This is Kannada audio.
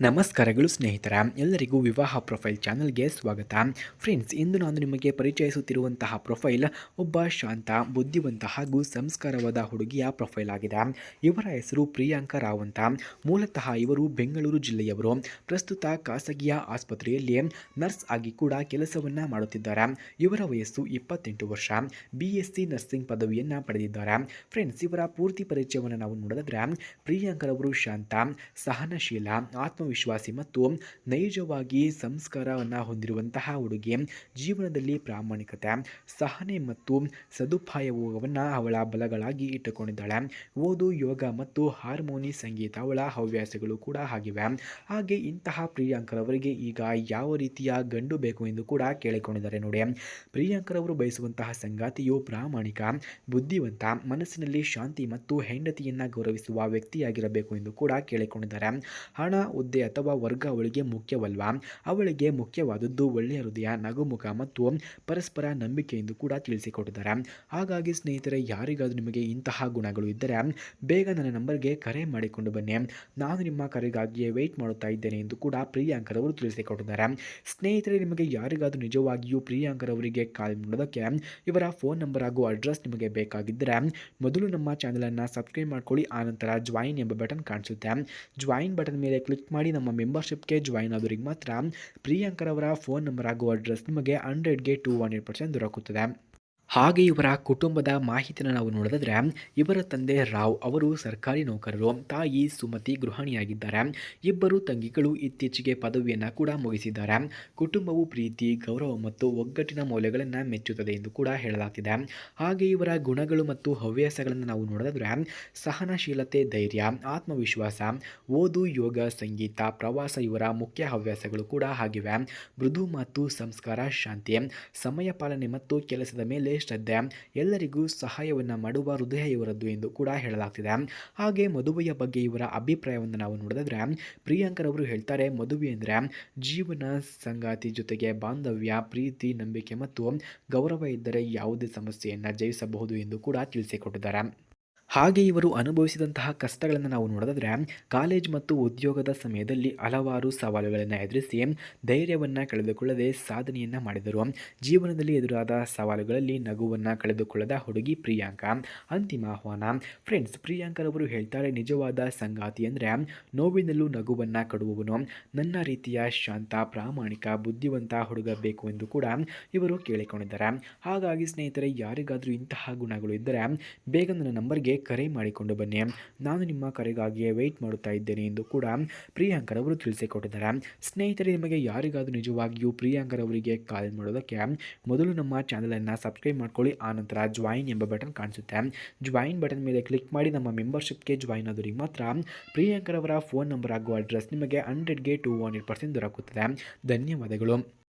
ನಮಸ್ಕಾರಗಳು ಸ್ನೇಹಿತರ, ಎಲ್ಲರಿಗೂ ವಿವಾಹ ಪ್ರೊಫೈಲ್ ಚಾನಲ್ಗೆ ಸ್ವಾಗತ. ಫ್ರೆಂಡ್ಸ್, ಇಂದು ನಾನು ನಿಮಗೆ ಪರಿಚಯಿಸುತ್ತಿರುವಂತಹ ಪ್ರೊಫೈಲ್ ಒಬ್ಬ ಶಾಂತ, ಬುದ್ಧಿವಂತ ಹಾಗೂ ಸಂಸ್ಕಾರವಾದ ಹುಡುಗಿಯ ಪ್ರೊಫೈಲ್ ಆಗಿದೆ. ಇವರ ಹೆಸರು ಪ್ರಿಯಾಂಕಾ ಅಂತ. ಮೂಲತಃ ಇವರು ಬೆಂಗಳೂರು ಜಿಲ್ಲೆಯವರು. ಪ್ರಸ್ತುತ ಖಾಸಗಿಯ ಆಸ್ಪತ್ರೆಯಲ್ಲಿ ನರ್ಸ್ ಆಗಿ ಕೂಡ ಕೆಲಸವನ್ನು ಮಾಡುತ್ತಿದ್ದಾರೆ. ಇವರ ವಯಸ್ಸು ಇಪ್ಪತ್ತೆಂಟು ವರ್ಷ. ಬಿ ನರ್ಸಿಂಗ್ ಪದವಿಯನ್ನು ಪಡೆದಿದ್ದಾರೆ. ಫ್ರೆಂಡ್ಸ್, ಇವರ ಪೂರ್ತಿ ಪರಿಚಯವನ್ನು ನಾವು ನೋಡಿದ್ರೆ ಪ್ರಿಯಾಂಕರವರು ಶಾಂತ, ಸಹನಶೀಲ ಆತ್ಮವಿಶ್ವಾಸಿ ಮತ್ತು ನೈಜವಾಗಿ ಸಂಸ್ಕಾರವನ್ನು ಹೊಂದಿರುವಂತಹ ಹುಡುಗಿ ಜೀವನದಲ್ಲಿ ಪ್ರಾಮಾಣಿಕತೆ, ಸಹನೆ ಮತ್ತು ಸದುಪಾಯವನ್ನು ಅವಳ ಬಲಗಳಾಗಿ ಇಟ್ಟುಕೊಂಡಿದ್ದಾಳೆ. ಓದು, ಯೋಗ ಮತ್ತು ಹಾರ್ಮೋನಿ ಸಂಗೀತ ಅವಳ ಹವ್ಯಾಸಗಳು ಕೂಡ ಆಗಿವೆ. ಹಾಗೆ ಇಂತಹ ಪ್ರಿಯಾಂಕರವರಿಗೆ ಈಗ ಯಾವ ರೀತಿಯ ಗಂಡು ಬೇಕು ಎಂದು ಕೂಡ ಕೇಳಿಕೊಂಡಿದ್ದಾರೆ ನೋಡಿ. ಪ್ರಿಯಾಂಕರವರು ಬಯಸುವಂತಹ ಸಂಗಾತಿಯು ಪ್ರಾಮಾಣಿಕ, ಬುದ್ಧಿವಂತ, ಮನಸ್ಸಿನಲ್ಲಿ ಶಾಂತಿ ಮತ್ತು ಹೆಂಡತಿಯನ್ನು ಗೌರವಿಸುವ ವ್ಯಕ್ತಿಯಾಗಿರಬೇಕು ಎಂದು ಕೂಡ ಕೇಳಿಕೊಂಡಿದ್ದಾರೆ. ಹಣ ಹುದ್ದೆ ಅಥವಾ ವರ್ಗ ಅವಳಿಗೆ ಮುಖ್ಯವಲ್ವಾ? ಅವಳಿಗೆ ಮುಖ್ಯವಾದದ್ದು ಒಳ್ಳೆಯ ಹೃದಯ ನಗುಮುಖ ಮತ್ತು ಪರಸ್ಪರ ನಂಬಿಕೆ ಎಂದು ಕೂಡ ತಿಳಿಸಿಕೊಟ್ಟಿದ್ದಾರೆ. ಹಾಗಾಗಿ ಸ್ನೇಹಿತರೆ, ಯಾರಿಗಾದರೂ ನಿಮಗೆ ಇಂತಹ ಗುಣಗಳು ಇದ್ದರೆ ಬೇಗ ನನ್ನ ನಂಬರ್ಗೆ ಕರೆ ಮಾಡಿಕೊಂಡು ಬನ್ನಿ. ನಾನು ನಿಮ್ಮ ಕರೆಗಾಗಿಯೇ ವೆಯ್ಟ್ ಮಾಡುತ್ತಾ ಇದ್ದೇನೆ ಎಂದು ಕೂಡ ಪ್ರಿಯಾಂಕರವರು ತಿಳಿಸಿಕೊಟ್ಟಿದ್ದಾರೆ. ಸ್ನೇಹಿತರೆ, ನಿಮಗೆ ಯಾರಿಗಾದರೂ ನಿಜವಾಗಿಯೂ ಪ್ರಿಯಾಂಕರವರಿಗೆ ಕಾಲ್ ಮಾಡೋದಕ್ಕೆ ಇವರ ಫೋನ್ ನಂಬರ್ ಹಾಗೂ ಅಡ್ರೆಸ್ ನಿಮಗೆ ಬೇಕಾಗಿದ್ದರೆ ಮೊದಲು ನಮ್ಮ ಚಾನಲನ್ನು ಸಬ್ಸ್ಕ್ರೈಬ್ ಮಾಡ್ಕೊಳ್ಳಿ, ಆನಂತರ ಜಾಯಿನ್ ಎಂಬ ಬಟನ್ ಕಾಣಿಸುತ್ತೆ. ಜಾಯಿನ್ ಬಟನ್ ಮೇಲೆ ಕ್ಲಿಕ್ ಮಾಡಿ ನಮ್ಮ ಮೆಂಬರ್ಶಿಪ್ಗೆ ಜಾಯಿನ್ ಆದವರಿಗೆ ಮಾತ್ರ ಪ್ರಿಯಾಂಕರವರ ಫೋನ್ ನಂಬರ್ ಆಗುವ ಅಡ್ರೆಸ್ ನಿಮಗೆ ಹಂಡ್ರೆಡ್ಗೆ ಟು ಹಂಡ್ರೆಡ್ ಪರ್ಸೆಂಟ್ ದೊರಕುತ್ತದೆ. ಹಾಗೆ ಇವರ ಕುಟುಂಬದ ಮಾಹಿತಿಯನ್ನು ನಾವು ನೋಡೋದಾದರೆ, ಇವರ ತಂದೆ ರಾವ್ ಅವರು ಸರ್ಕಾರಿ ನೌಕರರು, ತಾಯಿ ಸುಮತಿ ಗೃಹಿಣಿಯಾಗಿದ್ದಾರೆ. ಇಬ್ಬರು ತಂಗಿಗಳು ಇತ್ತೀಚೆಗೆ ಪದವಿಯನ್ನು ಕೂಡ ಮುಗಿಸಿದ್ದಾರೆ. ಕುಟುಂಬವು ಪ್ರೀತಿ, ಗೌರವ ಮತ್ತು ಒಗ್ಗಟ್ಟಿನ ಮೌಲ್ಯಗಳನ್ನು ಮೆಚ್ಚುತ್ತದೆ ಎಂದು ಕೂಡ ಹೇಳಲಾಗ್ತಿದೆ. ಹಾಗೆ ಇವರ ಗುಣಗಳು ಮತ್ತು ಹವ್ಯಾಸಗಳನ್ನು ನಾವು ನೋಡಿದ್ರೆ ಸಹನಶೀಲತೆ, ಧೈರ್ಯ, ಆತ್ಮವಿಶ್ವಾಸ, ಓದು, ಯೋಗ, ಸಂಗೀತ, ಪ್ರವಾಸ ಇವರ ಮುಖ್ಯ ಹವ್ಯಾಸಗಳು ಕೂಡ ಆಗಿವೆ. ಮೃದು ಮತ್ತು ಸಂಸ್ಕಾರ, ಶಾಂತಿ, ಸಮಯ ಪಾಲನೆ ಮತ್ತು ಕೆಲಸದ ಮೇಲೆ ಶ್ರದ್ಧೆ. ಎಲ್ಲರಿಗೂ ಸಹಾಯವನ್ನು ಮಾಡುವ ಹೃದಯ ಇವರದ್ದು ಎಂದು ಕೂಡ ಹೇಳಲಾಗ್ತಿದೆ. ಹಾಗೆ ಮದುವೆಯ ಬಗ್ಗೆ ಇವರ ಅಭಿಪ್ರಾಯವನ್ನು ನಾವು ನೋಡಿದ್ರೆ ಪ್ರಿಯಾಂಕರವರು ಹೇಳ್ತಾರೆ, ಮದುವೆ ಅಂದರೆ ಜೀವನ ಸಂಗಾತಿ ಜೊತೆಗೆ ಬಾಂಧವ್ಯ, ಪ್ರೀತಿ, ನಂಬಿಕೆ ಮತ್ತು ಗೌರವ ಇದ್ದರೆ ಯಾವುದೇ ಸಮಸ್ಯೆಯನ್ನು ಜಯಿಸಬಹುದು ಎಂದು ಕೂಡ ತಿಳಿಸಿಕೊಟ್ಟಿದ್ದಾರೆ. ಹಾಗೆ ಇವರು ಅನುಭವಿಸಿದಂತಹ ಕಷ್ಟಗಳನ್ನು ನಾವು ನೋಡಿದ್ರೆ, ಕಾಲೇಜ್ ಮತ್ತು ಉದ್ಯೋಗದ ಸಮಯದಲ್ಲಿ ಹಲವಾರು ಸವಾಲುಗಳನ್ನು ಎದುರಿಸಿ ಧೈರ್ಯವನ್ನು ಕಳೆದುಕೊಳ್ಳದೆ ಸಾಧನೆಯನ್ನು ಮಾಡಿದರು. ಜೀವನದಲ್ಲಿ ಎದುರಾದ ಸವಾಲುಗಳಲ್ಲಿ ನಗುವನ್ನು ಕಳೆದುಕೊಳ್ಳದ ಹುಡುಗಿ ಪ್ರಿಯಾಂಕಾ. ಅಂತಿಮ ಆಹ್ವಾನ. ಫ್ರೆಂಡ್ಸ್, ಪ್ರಿಯಾಂಕರವರು ಹೇಳ್ತಾರೆ, ನಿಜವಾದ ಸಂಗಾತಿ ಅಂದರೆ ನೋವಿನಲ್ಲೂ ನಗುವನ್ನು ಕಡುವವನು. ನನ್ನ ರೀತಿಯ ಶಾಂತ, ಪ್ರಾಮಾಣಿಕ, ಬುದ್ಧಿವಂತ ಹುಡುಗ ಬೇಕು ಎಂದು ಕೂಡ ಇವರು ಕೇಳಿಕೊಂಡಿದ್ದಾರೆ. ಹಾಗಾಗಿ ಸ್ನೇಹಿತರೆ, ಯಾರಿಗಾದರೂ ಇಂತಹ ಗುಣಗಳು ಇದ್ದರೆ ಬೇಗ ನನ್ನ ನಂಬರ್ಗೆ ಕರೆ ಮಾಡಿಕೊಂಡು ಬನ್ನಿ. ನಾನು ನಿಮ್ಮ ಕರೆಗಾಗಿಯೇ ವೆಯ್ಟ್ ಮಾಡುತ್ತಾ ಇದ್ದೇನೆ ಎಂದು ಕೂಡ ಪ್ರಿಯಾಂಕರವರು ತಿಳಿಸಿಕೊಟ್ಟಿದ್ದಾರೆ. ಸ್ನೇಹಿತರೆ, ನಿಮಗೆ ಯಾರಿಗಾದರೂ ನಿಜವಾಗಿಯೂ ಪ್ರಿಯಾಂಕರವರಿಗೆ ಕಾಲ್ ಮಾಡೋದಕ್ಕೆ ಮೊದಲು ನಮ್ಮ ಚಾನಲನ್ನು ಸಬ್ಸ್ಕ್ರೈಬ್ ಮಾಡ್ಕೊಳ್ಳಿ ಆನಂತರ ಜಾಯಿನ್ ಎಂಬ ಬಟನ್ ಕಾಣಿಸುತ್ತೆ. ಜಾಯಿನ್ ಬಟನ್ ಮೇಲೆ ಕ್ಲಿಕ್ ಮಾಡಿ ನಮ್ಮ ಮೆಂಬರ್ಶಿಪ್ಗೆ ಜಾಯಿನ್ ಆದವರಿಗೆ ಮಾತ್ರ ಪ್ರಿಯಾಂಕರವರ ಫೋನ್ ನಂಬರ್ ಹಾಗೂ ಅಡ್ರೆಸ್ ನಿಮಗೆ ಹಂಡ್ರೆಡ್ಗೆ ಟು ಹಂಡ್ರೆಡ್ ಪರ್ಸೆಂಟ್ ದೊರಕುತ್ತದೆ. ಧನ್ಯವಾದಗಳು.